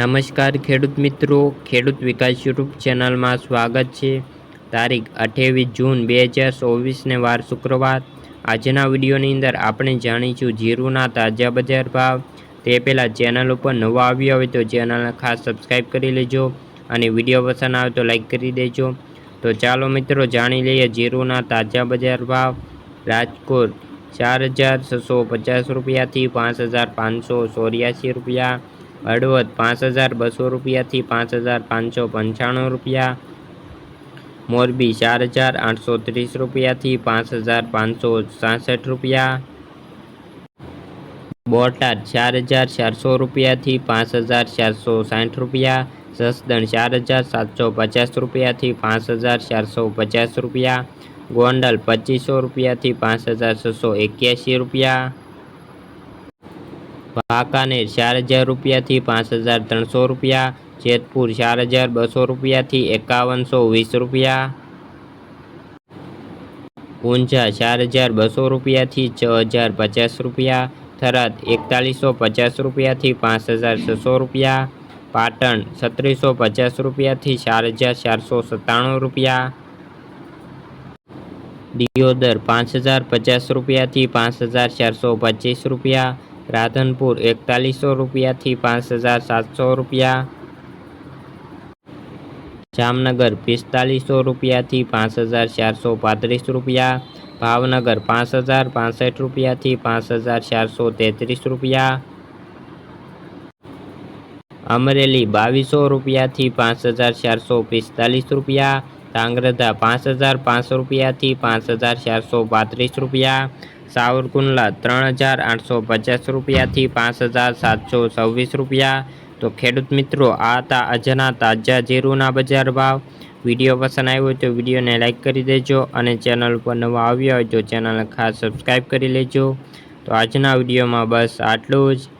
નમસ્કાર ખેડૂત મિત્રો, ખેડૂત વિકાસ યુટ્યુબ ચેનલમાં સ્વાગત છે. તારીખ અઠ્યાવીસ જૂન બે હજાર ચોવીસને વાર શુક્રવાર. આજના વિડીયોની અંદર આપણે જાણીશું જીરુના તાજા બજાર ભાવ. તે પહેલાં ચેનલ ઉપર નવા આવ્યો હોય તો ચેનલને ખાસ સબસ્ક્રાઈબ કરી લેજો અને વીડિયો પસંદ આવે તો લાઈક કરી દેજો. તો ચાલો મિત્રો જાણી લઈએ જીરુના તાજા બજાર ભાવ. રાજકોટ ચાર હજાર છસો પચાસ રૂપિયાથી પાંચ હજાર પાંચસો ચોર્યાસી રૂપિયા. હળવદ પાંચ હજાર બસો રૂપિયાથી પાંચ હજાર પાંચસો પંચાણું રૂપિયા મોરબી ચાર હજાર આઠસો ત્રીસ રૂપિયાથી પાંચ હજાર પાંચસો સાસઠ રૂપિયા બોટાદ ચાર હજાર ચારસો રૂપિયાથી પાંચ હજાર ચારસો સાઠ રૂપિયા જસદણ ચાર હજાર સાતસો પચાસ રૂપિયાથી પાંચ હજાર ચારસો પચાસ રૂપિયા ગોંડલ પચીસો રૂપિયાથી પાંચ હજાર છસો એક્યાસી રૂપિયા વાંકાનેર ચાર હજાર રૂપિયાથી પાંચ હજાર ત્રણસો રૂપિયા જેતપુર ચાર હજાર બસો રૂપિયાથી એકાવનસો વીસ રૂપિયા ઊંઝા ચાર હજાર બસો રૂપિયાથી છ હજાર પચાસ રૂપિયા થરાદ એકતાલીસો પચાસ રૂપિયાથી પાંચ હજાર છસો રૂપિયા પાટણ છત્રીસો પચાસ રૂપિયાથી ચાર હજાર ચારસો સત્તાણું રૂપિયા દિયોદર પાંચ હજાર પચાસ રૂપિયાથી પાંચ હજાર ચારસો પચીસ રૂપિયા રાધનપુર એકતાલીસો રૂપિયાથી પાંચ હજાર સાતસો રૂપિયા જામનગર પિસ્તાલીસો રૂપિયાથી પાંચ હજાર ચારસો પાંત્રીસ રૂપિયા ભાવનગર પાંચ હજાર પાસઠ રૂપિયાથી પાંચ હજાર ચારસો તેત્રીસ રૂપિયા અમરેલી બાવીસો રૂપિયાથી પાંચ હજાર ચારસો પિસ્તાલીસ રૂપિયા ધાંગ્રધા પાંચ હજાર પાંચસો રૂપિયાથી પાંચ હજાર ચારસો પાંત્રીસ રૂપિયા સાવરકુંડલા ત્રણ હજાર આઠસો પચાસ રૂપિયાથી પાંચ હજાર સાતસો છવ્વીસ રૂપિયા. તો ખેડૂત મિત્રો, આ હતા આજના તાજા જીરુના બજાર ભાવ. વીડિયો પસંદ આવ્યો હોય તો વિડીયોને લાઇક કરી દેજો અને ચેનલ ઉપર નવા આવ્યા હોય તો ચેનલને ખાસ સબસ્ક્રાઈબ કરી લેજો. તો આજના વિડીયોમાં બસ આટલું જ.